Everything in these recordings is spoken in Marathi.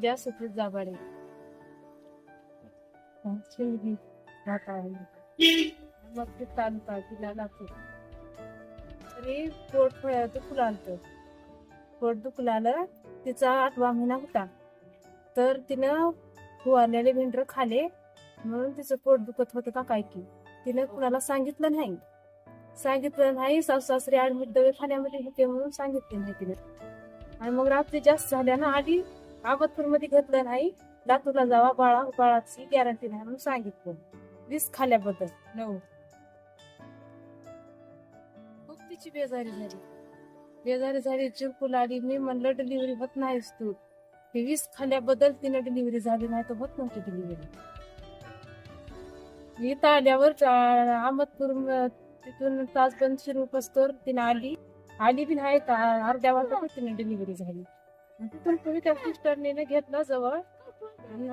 पूजा सुखद जाबाडे मग ते तालुका तिला लागतो. तरी पोट फ- दुखू आलत. पोट दुखू आलं तिचा आठवा महिना होता. तर तिनं फुवारलेले भेंडर खाले म्हणून तिचं पोट दुखत होतं का काय की. तिनं कुणाला सांगितलं नाही. सांगितलं नाही सासू सासरे ऍडमिट दवाखान्यामध्ये होते म्हणून सांगितले नाही तिने. आणि मग रात्री जास्त झाल्या ना आधी अहमदपूरमध्ये घेतलं नाही. लातूरला जावा बाळा बाळाची गॅरंटी नाही म्हणून सांगितलं. वीस खाल्याबद्दल. नऊ. खूप तिची बेजारी झाली. बेजारी झाली चिरकुल आली. मी म्हणलं डिलिव्हरी होत नाहीस तू. हे वीस खाल्याबद्दल तिने डिलिव्हरी झाली नाही तर होत नव्हती डिलिव्हरी इथं आल्यावर अहमदपूर तिथून तासबंद शिरू पस्तोर तिने आली. आली बी नाही अर्ध्या वाजता तिने डिलिव्हरी झाली. पण तुम्ही त्या सिस्टरने घेतलं जवळ. आणि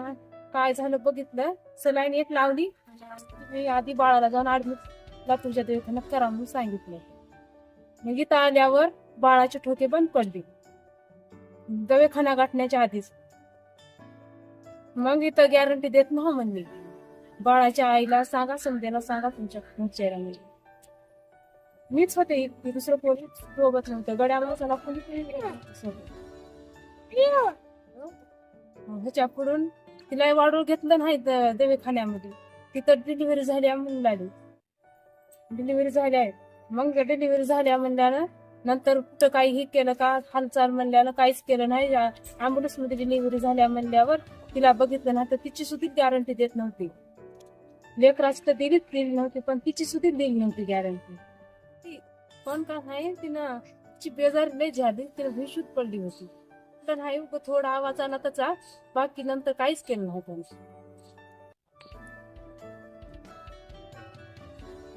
काय झालं बघितलं? सलाईन एक लावली. आधी बाळाला जाऊन ऍडमिट लातूरच्या दवाखान्यात करा म्हणून सांगितलं. मग इथं आल्यावर बाळाचे ठोके बंद पडले. दवाखाना गाठण्याच्या आधीच. मग इथं गॅरंटी देत नव्हा म्हणली. बाळाच्या आईला सांगा समजेला सांगा तुमच्या चेहऱ्यामध्ये म्हणजे. मीच होते. दुसरं कोणी सोबत नव्हतं. गड्या माणसाला कोणी सोबत. ह्याच्या पुढून तिला वाढवून घेतलं नाही द- दवाखान्यामध्ये. तिथं डिलिव्हरी झाली म्हणून लागली डिलिव्हरी आहे. मग डिलिव्हरी झाल्या म्हणल्यानं नंतर कुठं काही हे केलं का हालचाल म्हणल्यानं काहीच केलं नाही. अँब्युलन्समध्ये डिलिव्हरी झाल्या म्हणल्यावर तिला बघितलं नाही तर तिची सुद्धा गॅरंटी देत नव्हती. लेकराची तर दिलीच दिली नव्हती पण तिची सुद्धा दिली नव्हती गॅरंटी पण का नाही तिनं तिची बेजारी लय झाली तिला भीषूत पडली होती. तर नाही थोडा आवाज आला त्याचा बाकी नंतर काहीच केलं नव्हतं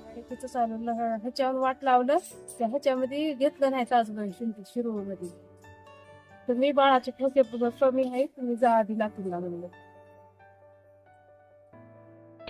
त्यांनी तिचं चालवलं ह्याच्यावर वाट लावलं. त्या ह्याच्यामध्ये घेतलं नाही तासभर शिरू मध्ये तर मी बाळाचे ठोके कमी आहे तुम्ही जा आधी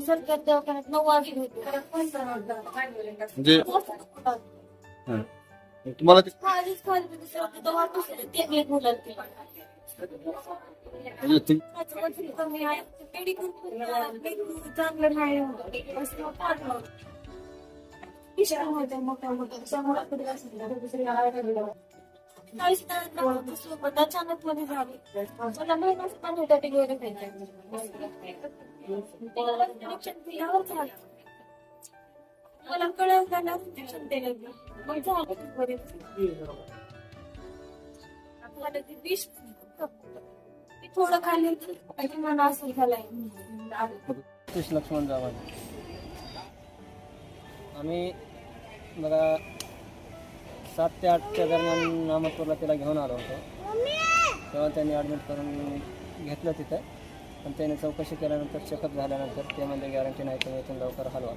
सरकार दवाखान्यात नऊ वाजले होते म्हणजे हं. तुम्हाला ते- खालीच खाली दुसरे ते एक म्हणजे माझं वजन कमी आहे चांगलं नाही असं काढलं इशारा होत्या मोठ्या मोठ्या समोर काहीच नाही नव्हतं सोबत अचानक मध्ये झाले मला महिनाच पण ते गेले झालं मला कळलं ना दिलं मग झालं ते विष ते थोडं खाली की मला असं झालंय सतीश लक्ष्मण जावळ आम्ही बघा सात ते आठच्या दरम्यान अहमदपूरला तिला घेऊन आलो होतो. तेव्हा त्यांनी ॲडमिट करून घेतलं तिथं. पण त्याने चौकशी केल्यानंतर चेकअप झाल्यानंतर ते म्हणजे गॅरंटी नाही तुम्ही इथून लवकर हलवा.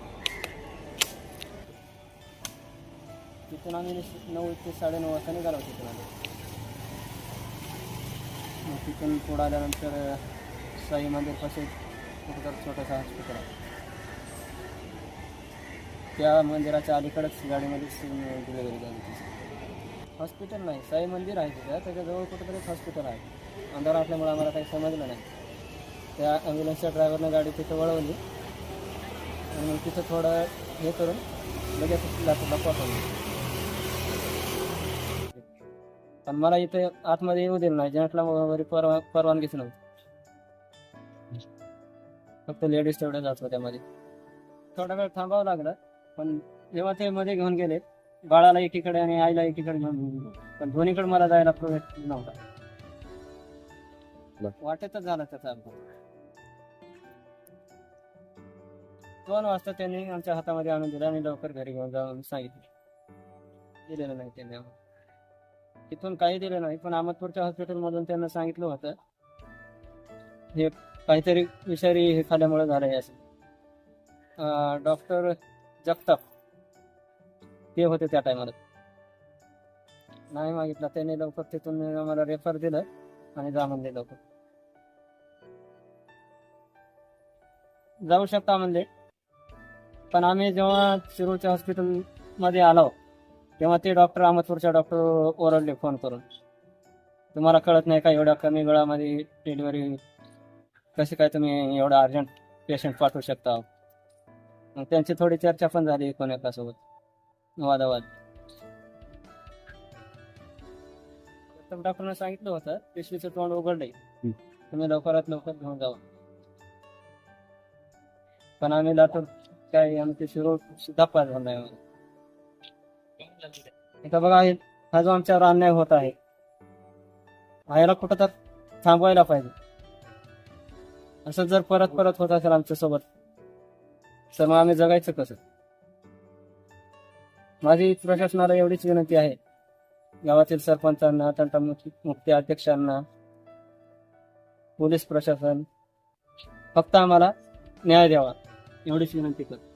तिथून आम्ही नऊ ते साडेनऊ वाजता निघालो तिथून आम्ही. मग तिथून पुढं आल्यानंतर साई मंदिरपाशी कुठं छोटंसं हॉस्पिटल आहे. त्या मंदिराच्या अलीकडेच गाडीमध्येच डिलेवरी झाली तिची हॉस्पिटल नाही साई मंदिर आहे तिथं. त्याच्याजवळ कुठंतरी हॉस्पिटल आहे. अंधार असल्यामुळे आम्हाला काही समजलं नाही. त्या ॲम्ब्युलन्सच्या ड्रायव्हरनं गाडी तिथं वळवली. आणि तिथं थोडं हे करून लगेच लातूरला पाठवलं. पण मला इथे आतमध्ये येऊ दिलं नाही. जेंटला वगैरे परवा परवानगीच नव्हती. फक्त लेडीज तेवढ्या जात होत्या मध्ये. थोडा वेळ थांबावं लागलं. पण जेव्हा ते मध्ये घेऊन गेले बाळाला एकीकडे आणि आईला एकीकडे घेऊन गेले. पण दोन्हीकडे मला जायला प्रवेश नव्हता. वाटेतच झाला त्याचा अपघात दोन वाजता त्यांनी आमच्या हातामध्ये आणून दिला आणि लवकर घरी घेऊन जाऊन सांगितलं. दिलेलं नाही त्यांनी आम्हाला. तिथून काही दिलं नाही पण अहमदपूरच्या हॉस्पिटलमधून त्यांना सांगितलं होतं. हे काहीतरी विषारी हे खाल्ल्यामुळे झालं आहे असं डॉक्टर जगताप. ते होते त्या टायमाला नाही मागितलं त्याने लवकर तिथून आम्हाला रेफर दिलं आणि जा म्हणले लवकर जाऊ शकता म्हणले. पण आम्ही जेव्हा शिरूरच्या हॉस्पिटलमध्ये आलो तेव्हा ते डॉक्टर अहमदपूरच्या डॉक्टर ओरडले फोन करून. तुम्हाला कळत नाही का एवढ्या कमी वेळामध्ये डिलिव्हरी कशी काय तुम्ही एवढा अर्जंट पेशंट पाठवू शकता? मग त्यांची थोडी चर्चा पण झाली कोण एकासोबत वादावाद. प्रथम डॉक्टरने सांगितलं होतं पिशवीचं तोंड उघडलंय. हं. तुम्ही लवकरात लवकर घेऊन जावा. पण आम्ही लातूर काय आमचे शिरोळ सुद्धा पास झाला नाही. बघा हे- जो आमच्यावर अन्याय होत आहे. आयला कुठं तर थांबवायला पाहिजे. असं जर परत परत होत असेल आमच्यासोबत तर मग आम्ही जगायचं कसं? माझी प्रशासनाला एवढीच विनंती आहे. गावातील सरपंचांना तंटामुक्ती अध्यक्षांना पोलीस प्रशासन फक्त आम्हाला न्याय द्यावा. एवढीच विनंती करतो.